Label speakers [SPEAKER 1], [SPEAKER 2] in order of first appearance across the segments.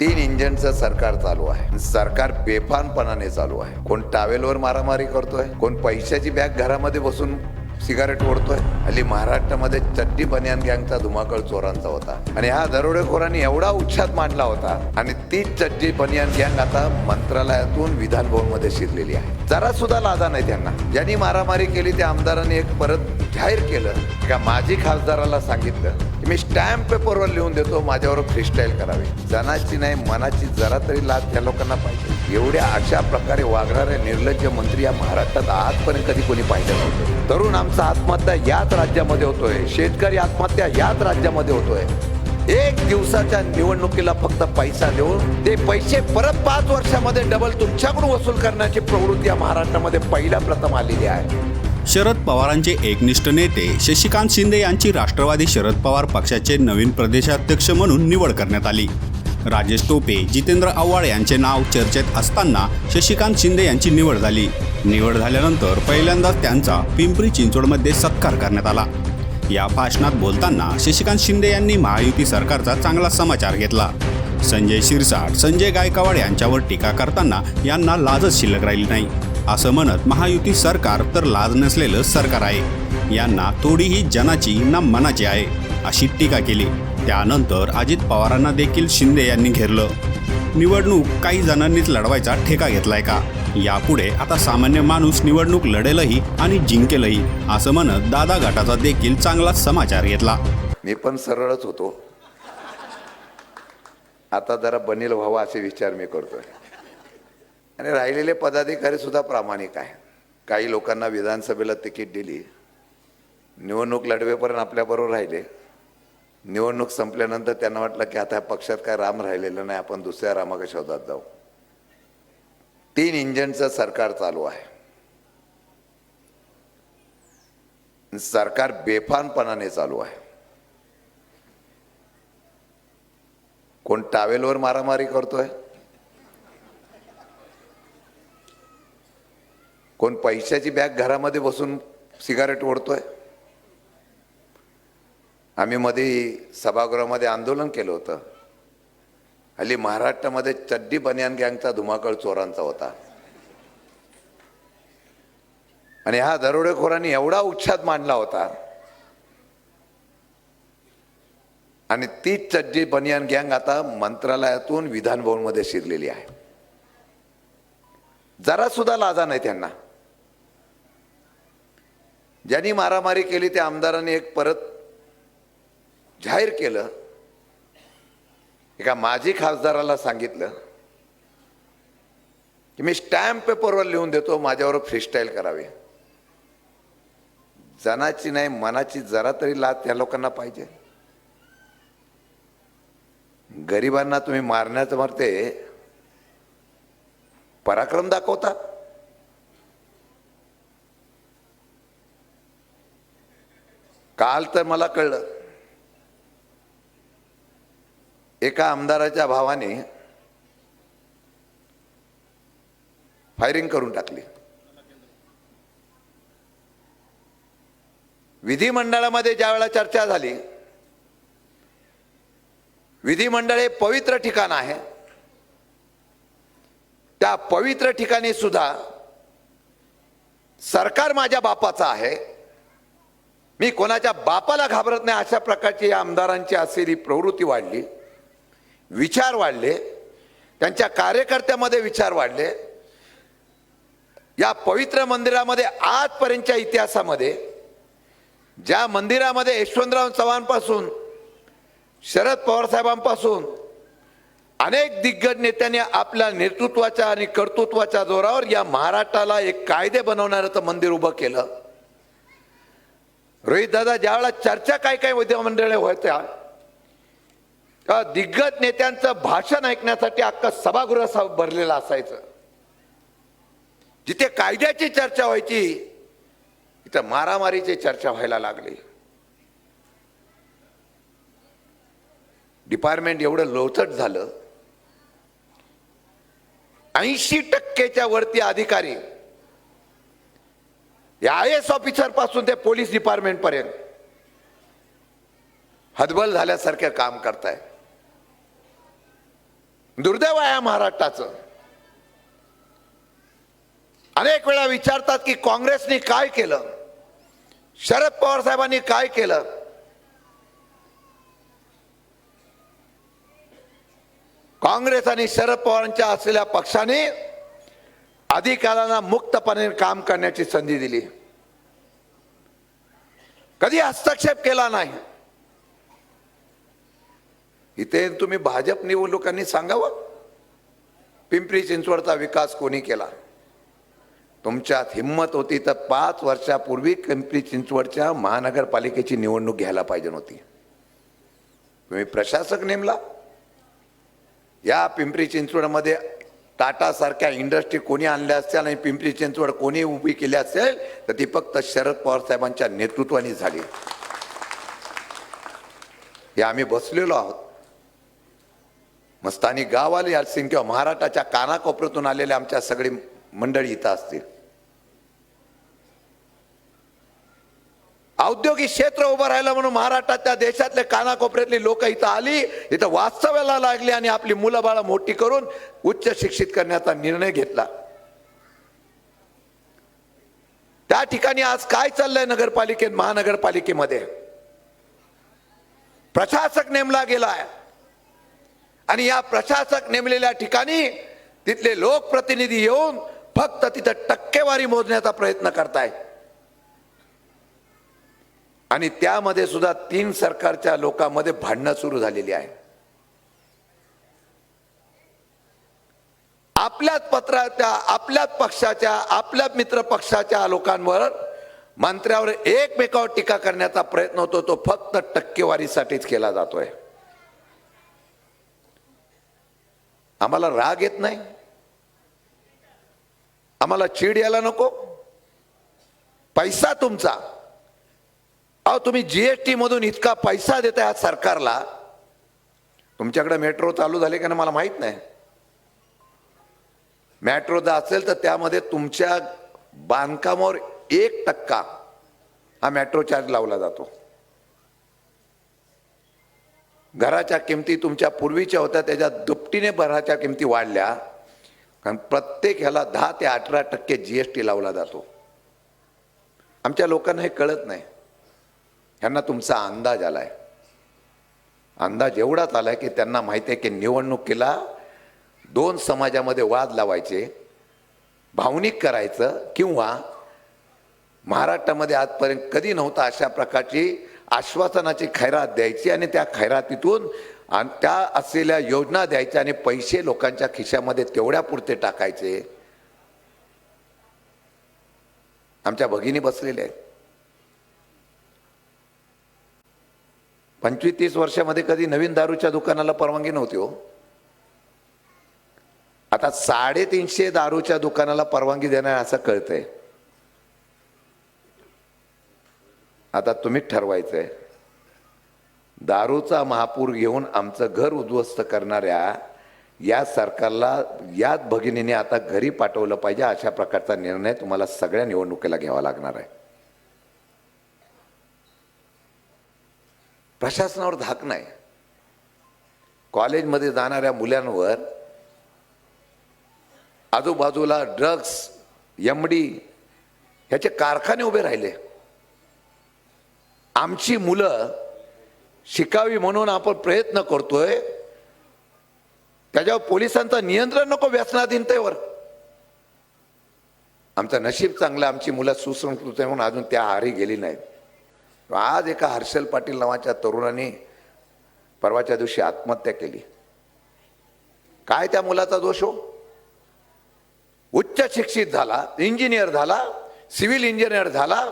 [SPEAKER 1] तीन इंजिनचं सरकार चालू आहे. सरकार बेफानपणाने चालू आहे. कोण टावेलवर मारामारी करतोय? कोण पैशाची बॅग घरामध्ये बसून सिगारेट ओढतोय. हल्ली महाराष्ट्रामध्ये चट्टी बनियान गँगचा धुमाकळ चोरांचा होता. आणि हा दरोडेखोरांनी एवढा उच्छाद मांडला होता. आणि तीच चट्टी बनियान गँग आता मंत्रालयातून विधान भवनमध्ये शिरलेली आहे. जरा सुद्धा लादा नाही त्यांना. ज्यांनी मारामारी केली त्या आमदारांनी एक परत जाहीर केलं. का माझी खासदाराला सांगितलं की मी स्टॅम्प पेपरवर लिहून देतो माझ्यावर फ्रीस्टाईल करावी. जनाची नाही मनाची जरा तरी लाज त्या लोकांना पाहिजे. एवढ्या अशा प्रकारे वागणारे निर्लज्ज मंत्री या महाराष्ट्रात आजपर्यंत कधी कोणी पाहिलं नव्हतं. तरुण आमचा आत्महत्या याच राज्यामध्ये होतोय. शेतकरी आत्महत्या याच राज्यामध्ये होतोय. एक दिवसाच्या निवडणुकीला फक्त पैसा देऊन ते पैसे परत पाच वर्षामध्ये डबल तुमच्याकडून वसूल करण्याची प्रवृत्ती या महाराष्ट्रामध्ये पहिल्या प्रथम आलेली आहे.
[SPEAKER 2] शरद पवारांचे एकनिष्ठ नेते शशिकांत शिंदे यांची राष्ट्रवादी शरद पवार पक्षाचे नवीन प्रदेशाध्यक्ष म्हणून निवड करण्यात आली. राजेश टोपे जितेंद्र आव्हाड यांचे नाव चर्चेत असताना शशिकांत शिंदे यांची निवड झाली. निवड झाल्यानंतर पहिल्यांदाच त्यांचा पिंपरी चिंचवडमध्ये सत्कार करण्यात आला. या भाषणात बोलताना शशिकांत शिंदे यांनी महायुती सरकारचा चांगला समाचार घेतला. संजय शिरसाट संजय गायकवाड यांच्यावर टीका करताना यांना लाजच शिल्लक राहिली नाही. असं म्हणत महायुती सरकार तर लाज नसलेलं सरकार आहे. यांना थोडीही जनाची ना मनाची आहे अशी टीका केली. त्यानंतर अजित पवारांना देखील शिंदे यांनी घेरलं. निवडणूक काही जणांनीच लढवायचा ठेका घेतलाय का? यापुढे आता सामान्य माणूस निवडणूक लढेलही आणि जिंकेलही असं म्हणत दादा गटाचा देखील चांगला समाचार घेतला.
[SPEAKER 1] मी पण सरळच होतो. आता जरा बनेल व्हावा असे विचार मी करतोय. आणि राहिलेले पदाधिकारी सुद्धा प्रामाणिक आहे. काही लोकांना विधानसभेला तिकीट दिली. निवडणूक लढवेपर्यंत आपल्याबरोबर राहिले. निवडणूक संपल्यानंतर त्यांना वाटलं की आता पक्षात काय राम राहिलेलं नाही आपण दुसऱ्या रामाच्या शोधात जाऊ. तीन इंजनचं सरकार चालू आहे. सरकार बेफानपणाने चालू आहे. कोण टावेलवर मारामारी करतोय? कोण पैशाची बॅग घरामध्ये बसून सिगारेट ओढतोय? आम्ही मध्ये सभागृहामध्ये आंदोलन केलं होतं. हल्ली महाराष्ट्रामध्ये चड्डी बनियान गँगचा धुमाकळ चोरांचा होता. आणि हा दरोडेखोरांनी एवढा उच्छाद मांडला होता. आणि तीच चड्डी बनियान गँग आता मंत्रालयातून विधानभवनमध्ये शिरलेली आहे. जरा सुद्धा लाजा नाही त्यांना. ज्यांनी मारामारी केली त्या आमदारांनी एक परत जाहीर केलं एका माजी खासदाराला सांगितलं की मी स्टॅम्प पेपरवर लिहून देतो माझ्यावर फ्रीस्टाईल करावी. जनाची नाही मनाची जरा तरी लाच त्या लोकांना पाहिजे. गरिबांना तुम्ही मारण्याचं मारते पराक्रम दाखवता. काल तर मला कळलं एका आमदाराच्या भावाने फायरिंग करून टाकली. विधिमंडळामध्ये ज्या वेळेला चर्चा झाली विधिमंडळ हे पवित्र ठिकाण आहे. त्या पवित्र ठिकाणी सुद्धा सरकार माझ्या बापाचं आहे. मी कोणाच्या बापाला घाबरत नाही अशा प्रकारची या आमदारांची असलेली प्रवृत्ती वाढली. विचार वाढले त्यांच्या कार्यकर्त्यामध्ये विचार वाढले. या पवित्र मंदिरामध्ये आजपर्यंतच्या इतिहासामध्ये ज्या मंदिरामध्ये यशवंतराव चव्हाणपासून शरद पवार साहेबांपासून अनेक दिग्गज नेत्यांनी आपल्या नेतृत्वाच्या आणि कर्तृत्वाच्या जोरावर या महाराष्ट्राला एक कायदे बनवणारं मंदिर उभं केलं. रोहित दादा ज्यावेळेला चर्चा काय काय विधिमंडळे होत्या दिग्गज नेत्यांचं भाषण ऐकण्यासाठी अख्खं सभागृह भरलेलं असायचं. जिथे कायद्याची चर्चा व्हायची तिथं मारामारीची चर्चा व्हायला लागली. डिपार्टमेंट एवढं लोचट झालं. ऐंशी टक्केच्या वरती अधिकारी आय एस ऑफिसरपासून ते पोलीस डिपार्टमेंट पर्यंत हतबल झाल्यासारखे काम करताय दुर्दैव आहे या महाराष्ट्राचं. अनेक वेळा विचारतात की काँग्रेसने काय केलं? शरद पवार साहेबांनी काय केलं? काँग्रेस आणि शरद पवारांच्या असलेल्या पक्षाने अधिकाऱ्यांना मुक्तपणे काम करण्याची संधी दिली. कधी हस्तक्षेप केला नाही. इथे तुम्ही भाजप निवडणुकांनी सांगावं? पिंपरी चिंचवडचा विकास कोणी केला? तुमच्यात हिंमत होती तर पाच वर्षापूर्वी पिंपरी चिंचवडच्या महानगरपालिकेची निवडणूक घ्यायला पाहिजे नव्हती तुम्ही प्रशासक नेमला? या पिंपरी चिंचवडमध्ये टाटासारख्या इंडस्ट्री कोणी आणल्या असतील आणि पिंपरी चिंचवड कोणी उभी केली असेल तर ती फक्त शरद पवार साहेबांच्या नेतृत्वाने झाली. हे आम्ही बसलेलो आहोत. मग स्थानिक गाववाले असतील किंवा महाराष्ट्राच्या कानाकोपऱ्यातून आलेले आमच्या सगळी मंडळी इथं असतील. औद्योगिक क्षेत्र उभं राहिलं म्हणून महाराष्ट्राच्या देशातले कानाकोपऱ्यातली लोक इथं आली इथं वास्तव्याला लागली आणि आपली मुलं बाळं मोठी करून उच्च शिक्षित करण्याचा निर्णय घेतला. त्या ठिकाणी आज काय चाललंय नगरपालिकेत महानगरपालिकेमध्ये? प्रशासक नेमला गेलाय. आणि या प्रशासक नेमलेल्या ठिकाणी तिथले लोकप्रतिनिधी येऊन फक्त तिथं टक्केवारी मोजण्याचा प्रयत्न करताय आणि त्यामध्ये सुद्धा तीन सरकारच्या लोकांमध्ये भांडणं सुरू झालेली आहे आपल्याच पत्राच्या आपल्याच पक्षाच्या आपल्याच मित्र पक्षाच्या लोकांवर मंत्र्यावर एकमेकावर टीका करण्याचा प्रयत्न होतो तो फक्त टक्केवारीसाठीच केला जातोय. आम्हाला राग येत नाही. आम्हाला चीड यायला नको. पैसा तुमचा. अहो तुम्ही जीएसटी मधून इतका पैसा देताय आज सरकारला. तुमच्याकडे मेट्रो चालू झाले का ना मला माहीत नाही. मेट्रो जर असेल तर त्यामध्ये तुमच्या बांधकामावर एक टक्का हा मेट्रो चार्ज लावला जातो. घराच्या किमती तुमच्या पूर्वीच्या होत्या त्याच्या दुपटीने भराच्या किमती वाढल्या. कारण प्रत्येक ह्याला दहा ते अठरा टक्के जीएसटी लावला जातो. आमच्या लोकांना हे कळत नाही. ह्यांना तुमचा अंदाज आला आहे अंदाज एवढाच आलाय की त्यांना माहिती आहे की निवडणुकीला दोन समाजामध्ये वाद लावायचे भावनिक करायचं किंवा महाराष्ट्रामध्ये आजपर्यंत कधी नव्हता अशा प्रकारची आश्वासनाची खैरात द्यायची आणि त्या खैरातीतून आणि त्या असलेल्या योजना द्यायच्या आणि पैसे लोकांच्या खिशामध्ये तेवढ्या पुरते टाकायचे. आमच्या भगिनी बसलेल्या आहेत. पंचवीस तीस वर्षामध्ये कधी नवीन दारूच्या दुकानाला परवानगी नव्हती हो. आता साडेतीनशे दारूच्या दुकानाला परवानगी देणार असं कळतंय. आता तुम्हीच आहे दारूचा महापूर घेऊन आमचं घर उद्ध्वस्त करणाऱ्या या सरकारला याच भगिनीने आता घरी पाठवलं पाहिजे अशा प्रकारचा निर्णय तुम्हाला सगळ्या निवडणुकीला घ्यावा लागणार आहे. प्रशासनावर धाक नाही. कॉलेजमध्ये जाणाऱ्या मुलांवर आजूबाजूला ड्रग्स एमडी ह्याचे कारखाने उभे राहिले. आमची मुलं शिकावी म्हणून आपण प्रयत्न करतोय. त्याच्यावर पोलिसांचं नियंत्रण नको व्यसनाधीनतेवर. आमचं नशीब चांगलं आमची मुलं सुसंस्कृत आहे म्हणून अजून त्या आहारी गेली नाहीत. आज एका हर्षल पाटील नावाच्या तरुणाने परवाच्या दिवशी आत्महत्या केली. काय त्या मुलाचा दोष हो? उच्च शिक्षित झाला इंजिनियर झाला सिव्हिल इंजिनियर झाला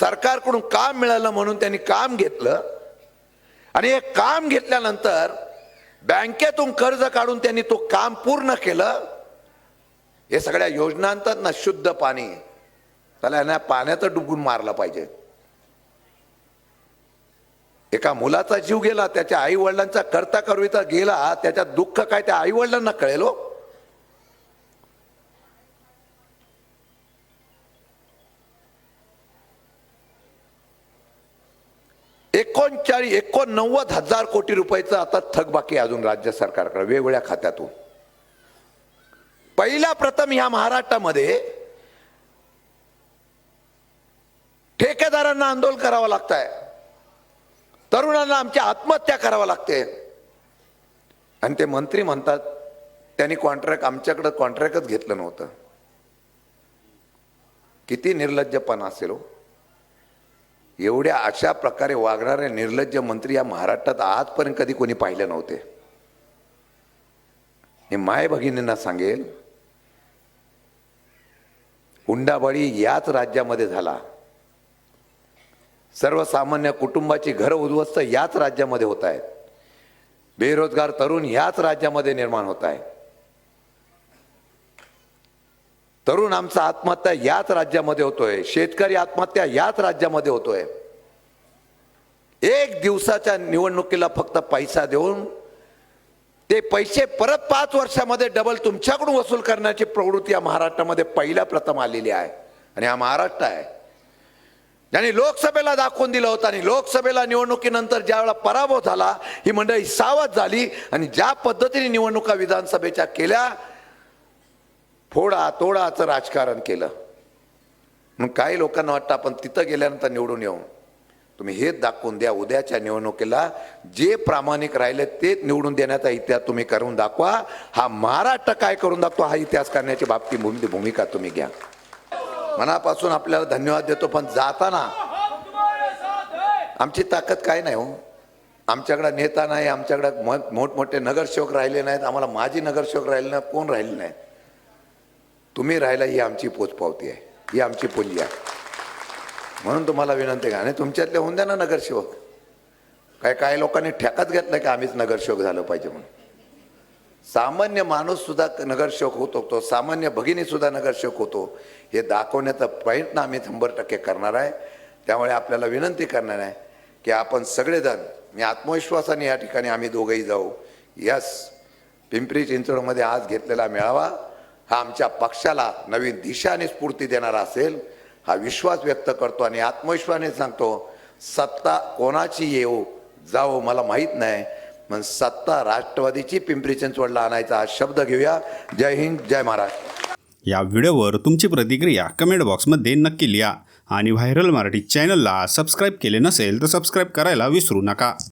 [SPEAKER 1] सरकारकडून काम मिळालं म्हणून त्यांनी काम घेतलं. आणि हे काम घेतल्यानंतर बँकेतून कर्ज काढून त्यांनी तो काम पूर्ण केलं. हे सगळ्या योजनांतात ना शुद्ध पाणी. त्याला यांना पाण्याचं डुबून मारलं पाहिजे. एका मुलाचा जीव गेला त्याच्या आई वडिलांचा करता करविता गेला त्याच्यात दुःख काय त्या आई वडिलांना कळेल हो. एकोणचाळीस एकोणनव्वद हजार कोटी रुपयाचं आता थकबाकी अजून राज्य सरकारकडे वेगवेगळ्या खात्यातून. पहिला प्रथम ह्या महाराष्ट्रामध्ये ठेकेदारांना आंदोलन करावं लागत आहे तरुणांना आमच्या आत्महत्या करावं लागते. आणि ते मंत्री म्हणतात त्यांनी कॉन्ट्रॅक्ट आमच्याकडं कॉन्ट्रॅक्टच घेतलं नव्हतं. किती निर्लज्जपणा असेल हो. एवढ्या अशा प्रकारे वागणारे निर्लज्ज मंत्री या महाराष्ट्रात आजपर्यंत कधी कोणी पाहिले नव्हते. हे माय भगिनींना सांगेल हुंडाबळी याच राज्यामध्ये झाला. सर्वसामान्य कुटुंबाची घर उद्ध्वस्त याच राज्यामध्ये होत आहेत. बेरोजगार तरुण याच राज्यामध्ये निर्माण होत आहे तरुण आमचा आत्महत्या याच राज्यामध्ये होतोय. शेतकरी आत्महत्या याच राज्यामध्ये होतोय. एक दिवसाच्या निवडणुकीला फक्त पैसा देऊन ते पैसे परत पाच वर्षामध्ये डबल तुमच्याकडून वसूल करण्याची प्रवृत्ती या महाराष्ट्रामध्ये पहिल्या प्रथम आलेली आहे. आणि हा महाराष्ट्र आहे. ज्यांनी लोकसभेला दाखवून दिलं होतं आणि लोकसभेला निवडणुकीनंतर ज्यावेळेला पराभव झाला ही मंडळी सावध झाली आणि ज्या पद्धतीने निवडणुका विधानसभेच्या केल्या फोडा तोडाचं राजकारण केलं. मग काही लोकांना वाटतं आपण तिथं गेल्यानंतर निवडून येऊ. तुम्ही हेच दाखवून द्या उद्याच्या निवडणुकीला जे प्रामाणिक राहिले तेच निवडून देण्याचा इतिहास तुम्ही करून दाखवा. हा महाराष्ट्र काय करून दाखवा हा इतिहास करण्याची बाबती भूमि- भूमिका तुम्ही घ्या. मनापासून आपल्याला धन्यवाद देतो पण जाताना आमची ताकद काय नाही हो. आमच्याकडे नेता नाही आमच्याकडे मोठमोठे नगरसेवक राहिले नाहीत आम्हाला माजी नगरसेवक राहिले नाही कोण राहिले नाही तुम्ही राहिला ही आमची पोचपावती आहे. ही आमची पुंजी आहे. म्हणून तुम्हाला विनंती आहे. आणि तुमच्यातले होऊन द्या ना नगरसेवक. काय काही लोकांनी ठेकाच घेतला की आम्हीच नगरसेवक झालं पाहिजे म्हणून. सामान्य माणूस सुद्धा नगरसेवक होत होतो सामान्य भगिनी सुद्धा नगरसेवक होतो. हे दाखवण्याचा प्रयत्न आम्ही शंभर टक्के करणार आहे. त्यामुळे आपल्याला विनंती करणार आहे की आपण सगळेजण मी आत्मविश्वासाने या ठिकाणी आम्ही दोघंही जाऊ. यस पिंपरी चिंचवडमध्ये आज घेतलेला मेळावा हा आमच्या पक्षाला नवीन दिशा आणि स्फूर्ती देणारा असेल हा विश्वास व्यक्त करतो आणि आत्मविश्वासाने सांगतो सत्ता कोणाची येऊ जाओ मला माहीत नाही पण सत्ता राष्ट्रवादीची पिंपरी चिंचवडला आणायचा हा शब्द घेऊया. जय हिंद जय महाराष्ट्र.
[SPEAKER 2] या व्हिडिओवर तुमची प्रतिक्रिया कमेंट बॉक्समध्ये नक्की लिहा आणि व्हायरल मराठी चॅनलला सबस्क्राईब केले नसेल तर सबस्क्राईब करायला विसरू नका.